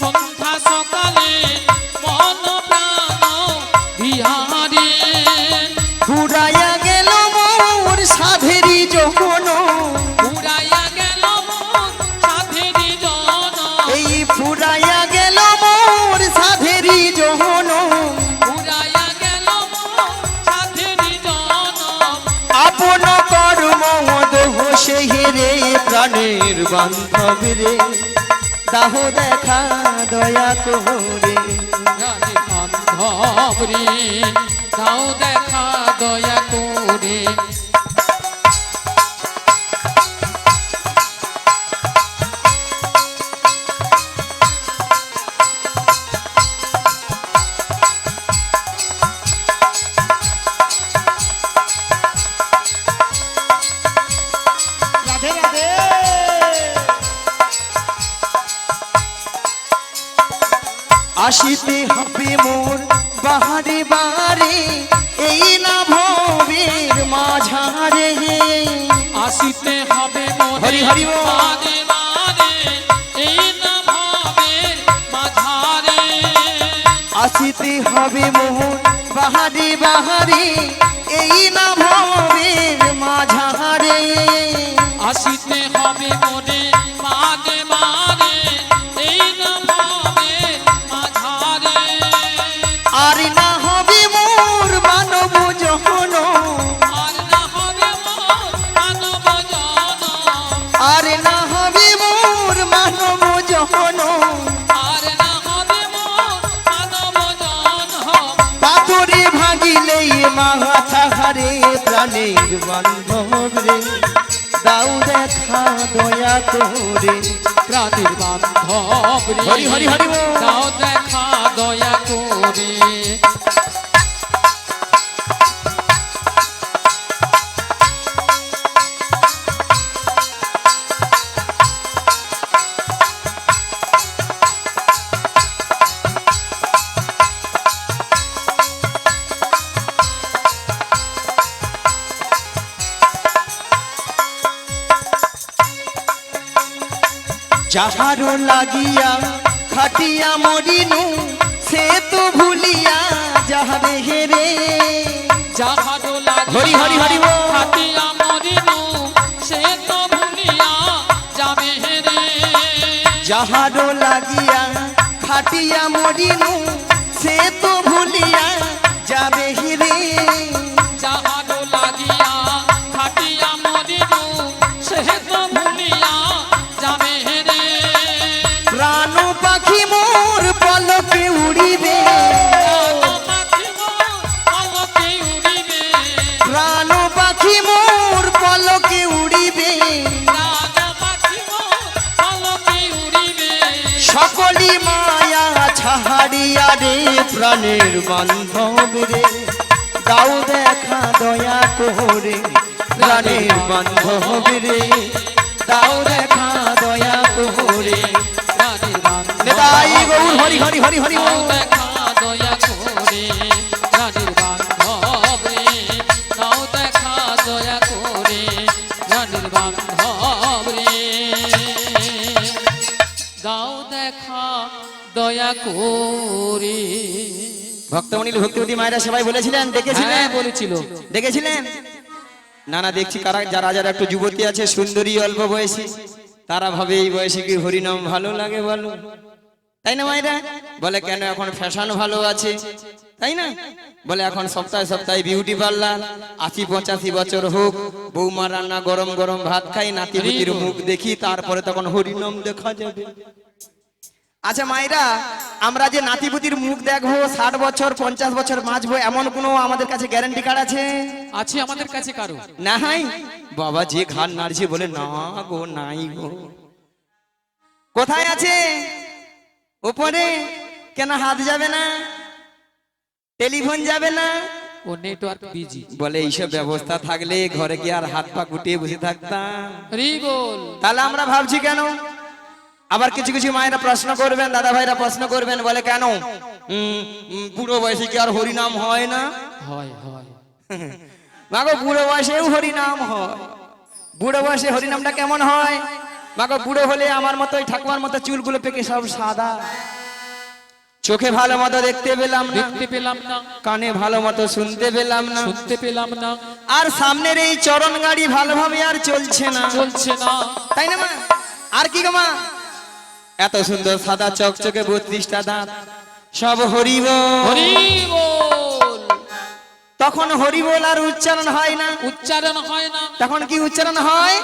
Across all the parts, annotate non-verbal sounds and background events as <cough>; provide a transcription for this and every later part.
সন্ধ্যা সকালে মন প্রাণ বিহারে। ফুরাইয়া গেল মোর সাধেরি যখন উড়াইয়া গেল মন সাধেরি জন এই ফুরাইয়া গেল মোর সাধেরি যখন উড়াইয়া গেল মন সাধেরি জন আপন কর্ম দোহ সেহেরে প্রাণের বান্ধব রে। দাহ দেখা দয়া করে। দাও দেখা হরি হরি আসিতে হবে মোর বাহারে বাহারে এই না ভবের মাঝারে। আসিতে হবে মনে বাদে বাদে এই না ভাবের মাঝারে। আর না প্রাণের বান্ধব রে। দাও দেখা দয়া করে প্রাণীর বান্ধব রে। হরি হরি হরি দাও দেখা দয়া করে যাহারো লাগিয়া খাটিয়া মরিনু সে তো ভুলিয়া যাহারে হেরে। যাহারো লাগিয়া হরি হরি হরি খাটিয়া মরিনু সে তো ভুলিয়া যাবে হেরে। যাহারো লাগিয়া খাটিয়া মরিনু সে তো ভুলিয়া যাবে হিরে ছাহাড়িয়া রে প্রাণের বান্ধব রে, দাও দেখা দয়া করে প্রাণের বান্ধব রে, দাও দেখা দয়া করে হরি হরি হরি হরি ভক্তমণি ভক্তিবতী মায়েরা সবাই বলেছিলেন দেখেছিলেন? হ্যাঁ বলেছিল। দেখেছিলেন? না না দেখছি। কারা যারা যারা একটু যুবতী আছে সুন্দরী অল্প বয়সী তারা ভাবে এই বয়সে কি হরিনাম ভালো লাগে বলো? তাই না মায়েরা? বলে কেন এখন ফ্যাশন ভালো আছে? তাই না? বলে এখন সপ্তাহে সপ্তাহে বিউটি পার্লার আশি পঁচাশি বছর হোক বৌমা রান্না গরম গরম ভাত খাই নাতিপুতির মুখ দেখি তারপরে তখন হরিনাম দেখা যাবে। আচ্ছা মায়েরা আমরা যে নাতিপুতির মুখ দেখব ষাট বছর পঞ্চাশ বছর বাঁচবো এমন কোনো আমাদের কাছে গ্যারান্টি কার্ড আছে? আছে আমাদের কাছে কারও। নাই? বাবা যে ঘাট নাড়ছে বলে না গো নাই গো। কোথায় আছে? উপরে কেন হাত যাবে না? টেলিফোন যাবে না? ও নেটওয়ার্ক বিজি বলে এইসব ব্যবস্থা থাকলে ঘরে কি আর হাত পা গুটিয়ে বসে থাকতাম? তাহলে আমরা ভাবছি কেন? আবার কিছু কিছু মায়েরা প্রশ্ন করবেন দাদা ভাইরা প্রশ্ন করবেন বলে কেন? বুড়ো বয়সে কি আর হরিনাম হয় না? হয় হয়। <laughs> মাগো বুড়ো বয়সেও হরিনাম হয়। বুড়ো বয়সে হরিনামটা কেমন হয়? মাগো বুড়ো হলে আমার মতো ওই ঠাকুমার মতো চুলগুলো পেকে সব সাদা। চোখে ভালো মতো দেখতে পেলাম না। দেখতে পেলাম না। কানে ভালো মতো শুনতে পেলাম না। শুনতে পেলাম না। আর সামনের এই চরণ গাড়ি ভালোভাবে আর চলছে না। চলছে না। তাই না মা? আর কি গো মা? এত সুন্দর সাদা চকচকে বত্রিশটা দাঁত। সব হরিব হরি বল তখন হরিবল আর উচ্চারণ হয় না। উচ্চারণ হয় না। তখন কি উচ্চারণ হয়?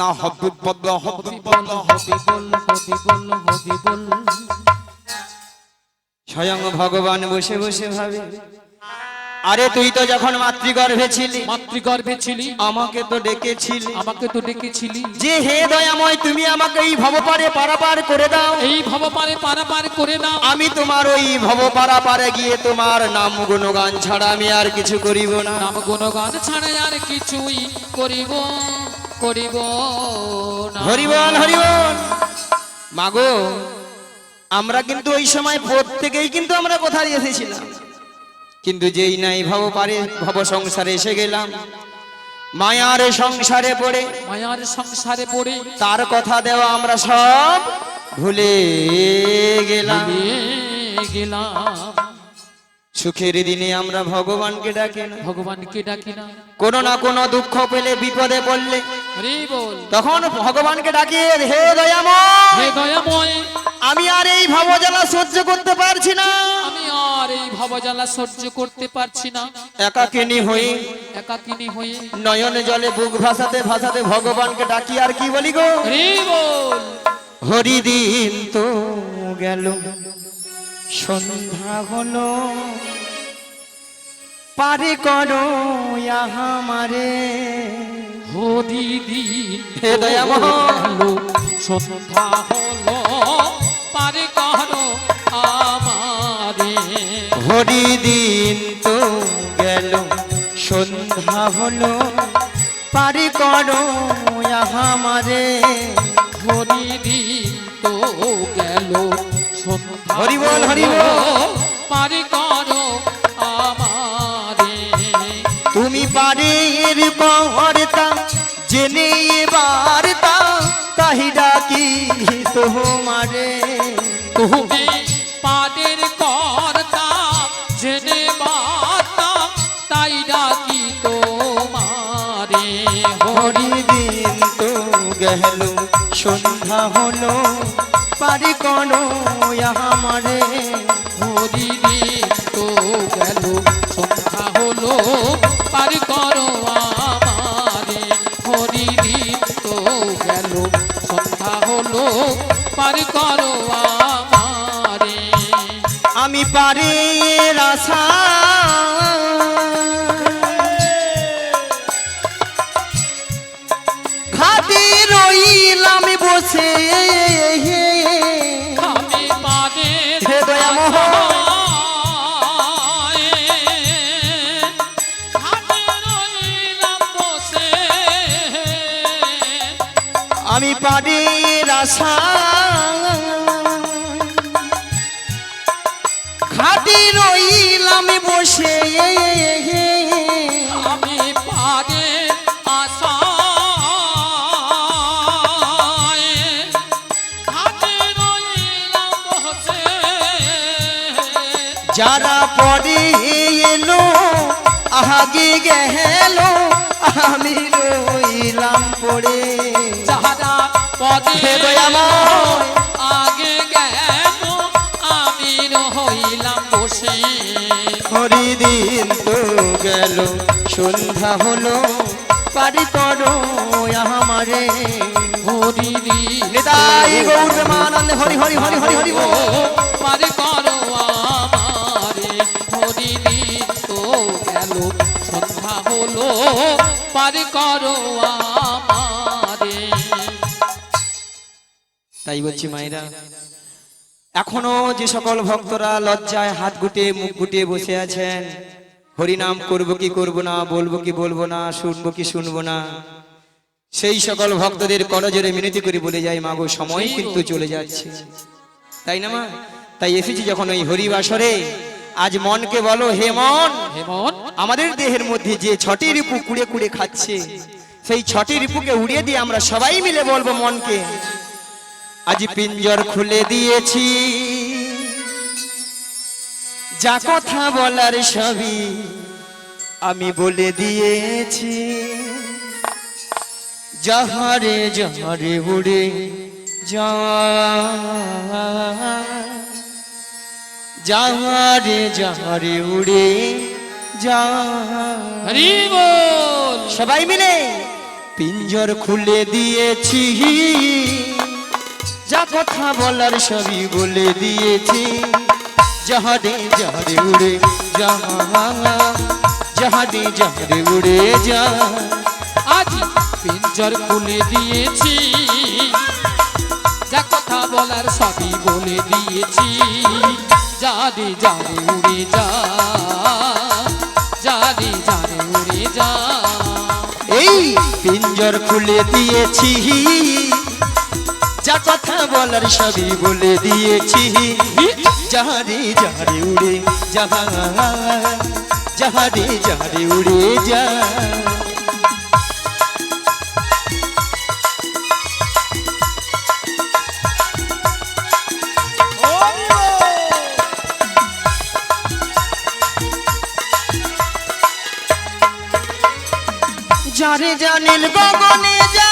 না হবি বল হবি বল হবি বল হবি বল স্বয়ং ভগবান বসে বসে ভাবে। আরে তুই তো যখন মাতৃগর্ভে ছিলি মাতৃগর্ভে ছিলি আমাকে তো ডেকেছিলি। আমাকে তো ডেকেছিলি। যে হে দয়াময় তুমি আমাকে এই ভবপারে পারাপার করে দাও। এই ভবপারে পারাপার করে নাও। আমি তোমার ওই ভব পারাপারে গিয়ে তোমার নাম গুণগান ছাড়া আমি আর কিছু করিব না। নাম গুণগান ছাড়া আর কিছুই করিব করিব না। হরিবল হরিবল। মাগো আমরা কিন্তু ওই সময় প্রত্যেকেই কিন্তু আমরা কোথায় এসেছিলাম? কিন্তু যেই নাই ভব পারে ভব সংসারে এসে গেলাম। মায়ার সংসারে পড়ে মায়ার সংসারে পড়ে তার কথা দেওয়া আমরা সব ভুলে গেলাম। সুখের দিনে আমরা ভগবানকে ডাকি না। ভগবানকে ডাকি না। কোনো না কোনো দুঃখ পেলে বিপদে পড়লে তখন ভগবানকে ডাকি হে দয়াময় হে দয়াময়। আমি আর এই ভবজ্বালা সহ্য করতে পারছি না। এই ভবজ্বালা সহ্য করতে পারছি না। একাকিনী হয়ে একাকিনী হয়ে নয়নে জলে বুক ভাসাতে ভাসাতে ভগবানকে ডাকি আর কি বলি গো? হরি বল। হরিদিন তো গেল সন্ধ্যা হলো। পারে করো আমারে। হরি দিন হে দয়াময়। সন্ধ্যা হলো। পারে করো হরিদিন তো গেল সন্ধ্যা হলো। পারি করো আমারে হরি দিন তো গেল সন্ধ্যা হরি বল, হরি বল। হলো, করো আমারে। তুমি পারে এর বার্তা জেনে তাহিরা কি তোমারে তুমি সন্ধ্যা হলো, পারি কোনো আমারে? হরি দিন তো গেল, সন্ধ্যা হলো, পার করো আমারে? হরি দিন তো গেল, সন্ধ্যা হলো, পার করো আমারে? আমি পারে রাসা পারে হে দয়াময়। আমি পারে রাসা যারা পরে এলো আগে গেল আমি রইলাম পড়ে। যারা পদে হে আগে গেল আমি হইলাম বসে। হরিদিন তো গেল সন্ধ্যা হলো পারি করো আমারে। হরি নিতাই গৌর প্রেমানন্দে হরি হরি হরি হরি হরি তাই বলছি মায়েরা, এখনও যে সকল ভক্তরা লজ্জায় হাত গুটিয়ে মুখ গুটিয়ে বসে আছেন, হরিনাম করব কি করব না, বলব কি বলব না, শুনব কি শুনব না, সেই সকল ভক্তদের করজোরে মিনতি করে বলে যায় মাগো, সময় কিন্তু চলে যাচ্ছে। তাই না মা? তাই এসেছি যখন ওই হরিবাসরে আজ মনকে বলো হে মন হেমন আমাদের দেহের মধ্যে যে ছটি রিপু কুড়ে কুড়ে খাচ্ছে সেই ছটি রিপুকে উড়িয়ে দিয়ে আমরা সবাই মিলে বলব মনকে আজ পিঞ্জর খুলে দিয়েছি। যা কথা বলার সবই আমি বলে দিয়েছি। যাহারে যাহারে উড়ে যা যাহারে যাহারে উড়ে যা সবাই মিলে পিঞ্জর খুলে দিয়েছি। যা কথা বলার সবই বলে দিয়েছি। যাহারে যাহারে উড়ে যা যাহারে যাহারে উড়ে যা আজ পিঞ্জর খুলে দিয়েছি। যা কথা বলার সবই বলে দিয়েছি। যারে যারে উড়ে যা যারে যারে উড়ে যা। এই পিঞ্জর খুলে দিয়েছি, যা কথা বলার সবই বলে দিয়েছি। যাহারে যাহারে উড়ে যাহা যাহারে যাহারে উড়ে যা। যারে জানিল গগনে যা।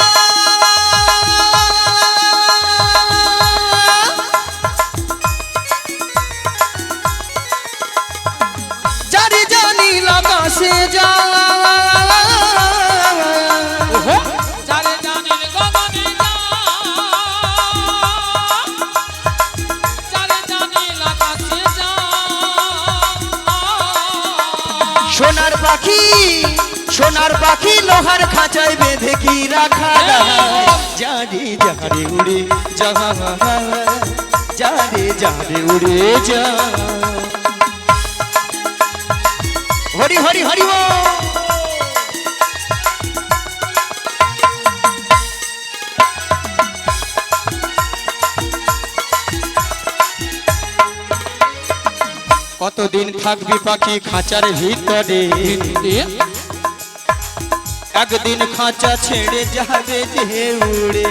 যারে জানিল আকাশে যা। সোনার পাখি সোনার পাখি লোহার খাঁচায় বেঁধে কি রাখা? যারে যারে উড়ে যা যারে যারে উড়ে যা। হরি হরি হরি বল। কতদিন থাকবি পাখি খাঁচার ভিতরে? একদিন খাঁচা ছেড়ে যাবে যে উড়ে।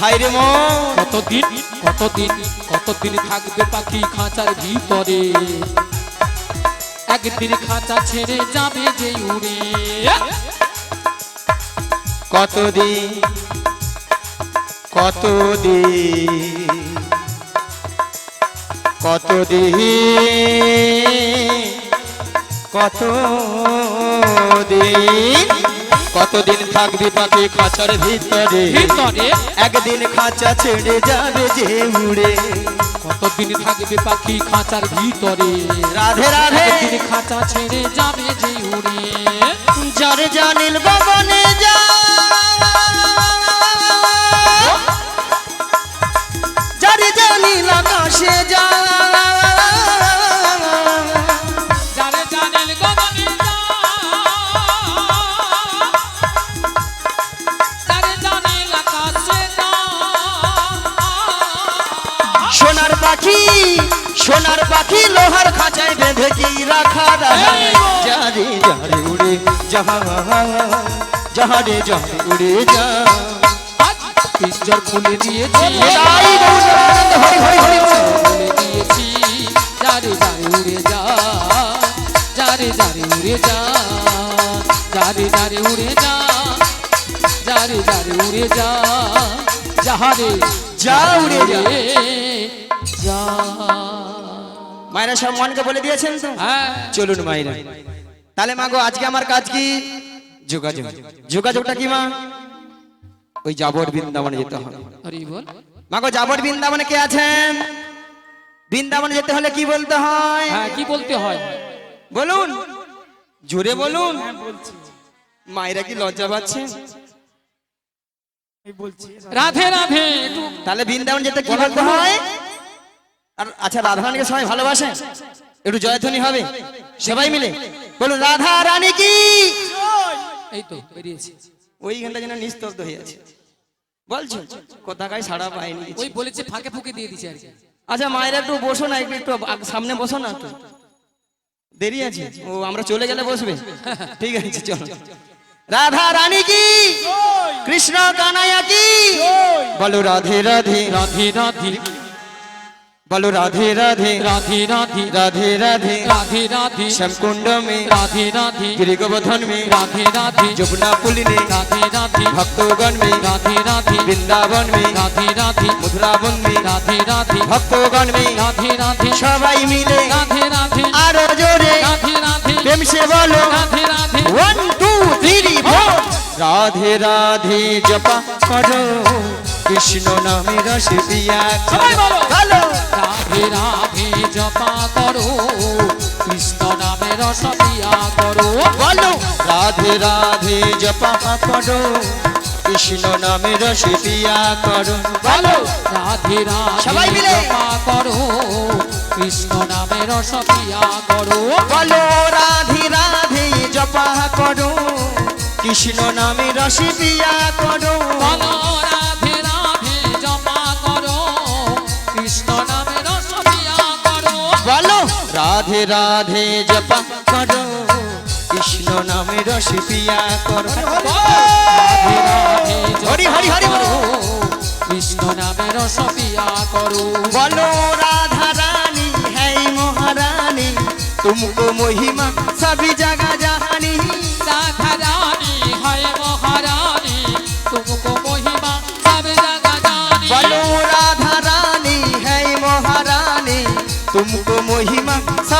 হাইরে মন কতদিন কতদিন কতদিন থাকবে পাখি খাঁচার ভিতরে? একদিন খাঁচা ছেড়ে যাবে যে উড়ে। কতদিন কতদিন কতদিন কতদিন কতদিন থাকবি পাখি খাঁচার ভিতরে? ভিতরে? একদিন খাঁচা ছেড়ে যাবে যে উড়ে কতদিন থাকবে পাখি খাঁচার ভিতরে? রাধে রাধে। একদিন খাঁচা ছেড়ে যাবে যে উড়ে যারে জানিল গগনে যা। যারে জানিল আকাশে যা। সোনার পাখি লোহার খাঁচায় বেঁধে কি রাখা যারে যারে উড়ে যাহা যাহারে যাহারে উড়ে যা আজ পিঞ্জর খুলে দিয়েছি এটাই গৌরাঙ্গ, হরি হরি হরি বল। খুলে দিয়েছি যারে যারে উড়ে যা যারে যারে উড়ে যা যারে যারে উড়ে যা যারে যারে উড়ে যা যাহারে যা উড়ে যা যা মায়েরা সব মনকে বলে দিয়েছেন তো? হ্যাঁ। চলুন মায়েরা। তাহলে মাগো আজকে আমার কাজ কি? যোগাযোগ। যোগাযোগটা কি মা? ওই যাবর বৃন্দাবনে যেতে হবে। মাগো যাবর বৃন্দাবনে কে আছেন? বৃন্দাবনে যেতে হলে কি বলতে হয়? হ্যাঁ কি বলতে হয়? বলুন। জোরে বলুন। মায়েরা কি লজ্জা পাচ্ছে? রাধে রাধে। তাহলে বৃন্দাবন যেতে কি বলতে হয়? আর আচ্ছা রাধা রানীকে সবাই ভালোবাসে? একটু জয়ধ্বনি হবে? সবাই মিলে? বলুন রাধা রানী কি? এই তো বেরিয়েছি। ওইখানটা যেন নিস্তব্ধ হয়ে আছে। বলছো? কোথাকায় সাড়া পায়নি ওই বলেছে ফাঁকে ফুকে দিয়ে দিছে আর কি। আচ্ছা মায়েরা একটু বসো না একটু একটু সামনে বসো না তো। দেরি আছে? ও আমরা চলে গেলে বসবে। ঠিক আছে চলো। রাধা রানী কি কৃষ্ণ কানাইয়া কি? বলো রাধে রাধে। রাধে রাধে। বলো রাধে রাধে রাধে রাধে রাধে রাধে রাধে রাধে শ্যামকুণ্ড মে রাধে রাধে गिरिगोवर्धन में রাধে রাধে जमुना पुलिने রাধে রাধে भक्तोगण में রাধে রাধে वृंदावन में রাধে রাধে मथुरावन में রাধে রাধে ভক্তগণ में রাধে রাধে সবাই মিলে রাধে রাধে আরো জোরে রাধে রাধে প্রেম সে বলো Radhe Radhe one two three four Radhe Radhe জপা করো কৃষ্ণ নামে রস। ভালো। রাধে রাধে জপা করো। কৃষ্ণ নামে রস পিয়া করো। বলো। রাধে রাধে জপা করো। কৃষ্ণ নামে রস পিয়া করো। বলো। রাধে রাধে সবাই মিলে। জপা করো। কৃষ্ণ নামে রস পিয়া করো। বলো রাধে রাধে জপা করো। কৃষ্ণ নামে রসি পিয়া করো। বলো রাধে রাধে জপ করো। কৃষ্ণ নামে রস করো। হরি হরি! হরি কৃষ্ণ নামে রস করো। বলো রাধা রানী হ্যাঁ মহারানী তুমকো মহিমা সবি জাগা জাহানি। রাধা রানী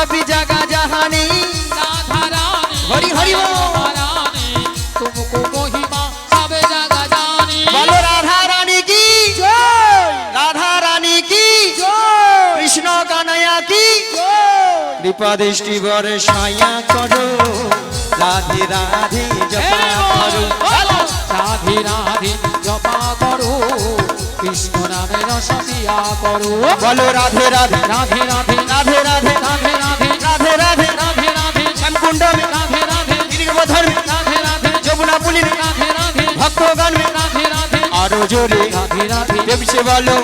महिमा सभी जगह जहानी राधा रानी हरि हरि है बोल। महारानी तुमको महिमा सब जगह जानी बोलो राधा रानी की राधा रानी की कृष्ण कानया की कृपा दृष्टि बर छाया करो राधे राधे जपा करो রাধে রাধে জপা করো কৃষ্ণ নামে রস দিয়া করো बोलो राधे राधे রাধে রাধে राधे राधे রাধে রাধে राधे राधे রাধে মুন্ডন গিরিগোধর যমুনা পুলির ভক্তগণ। আরও জোরে দেবছে বলো,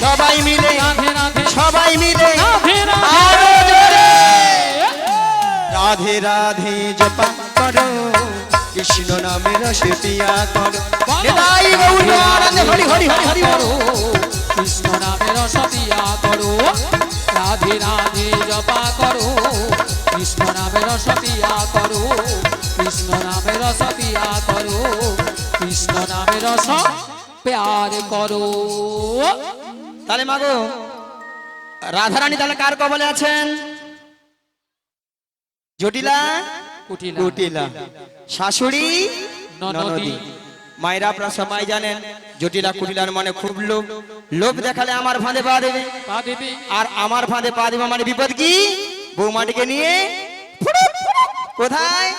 সবাই মিলে সবাই মিলে, আরও জোরে। রাধে রাধে জপা করো, কৃষ্ণ নামে রসে পিয়া করো। নিতাই গৌর আনন্দ হরি হরি হরি হরি করো কৃষ্ণ নামে রস পিয়া করো, রাধে রাধে জপা করো কৃষ্ণ নামে রস করো কৃষ্ণ নামে রস পিয়া করো কৃষ্ণ নামে রস প্যার করো। তাহলে মাগো রাধারানী তাহলে কার কবলে আছেন? জটিলা? কুটিলা। কুটিলা। শাশুড়ি? ননদী। মায়েরা আপনারা সবাই জানেন জটিলা কুটিলার মানে খুব লোভ। লোভ দেখালে আমার ফাঁদে পা দেবে। আর আমার ফাঁদে পা দেবে মানে বিপদ কি? বৌমাটিকে নিয়ে কোথায়?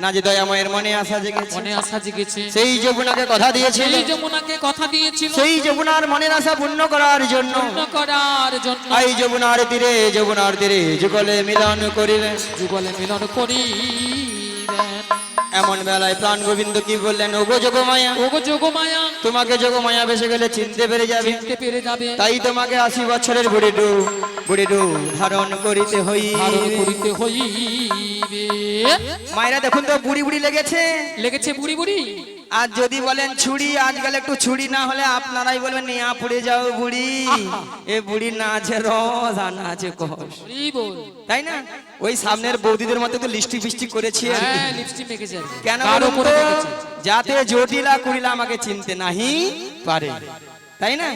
না যে দয়াময়ের মনে জেগেছে। মনে আশা জেগেছে। সেই যমুনাকে কথা দিয়েছিল। সেই যমুনাকে কথা দিয়েছিল। সেই যমুনার মনের আশা পূর্ণ করার জন্য। পূর্ণ করার জন্য। এই যমুনার তীরে যমুনার তীরে যুগলে মিলন করিলেন যুগলে মিলন করিলেন এমন বেলায় প্রাণ গোবিন্দ কি বললেন? ওগো যোগমায়া। ওগো যোগমায়া। তোমাকে যোগমায়া বেসে গেলে চিনতে পেরে যাবে। চিনতে পেরে যাবে। তাই তোমাকে আশি বছরের বুড়ি ডু বুড়ি ডু ধারণ করিতে হই ধারণ করিতে হইবে। মায়েরা দেখুন তো বুড়ি বুড়ি লেগেছে। লেগেছে বুড়ি বুড়ি। আর যদি বলেন ছুরি আজকাল একটু ছুরি না হলে আপনারাই বলবেন নিয়া পড়ে যাও বুড়ি। এ বুড়ি না আছে রস আর না আছে কষ তাই না? ওই সামনের বৌদিদের মধ্যে তো লিস্টি ফিস্টি করেছি হ্যাঁ। কেন? যাতে জটিলা কুড়িলা আমাকে চিনতে নাহি পারে। তাই না?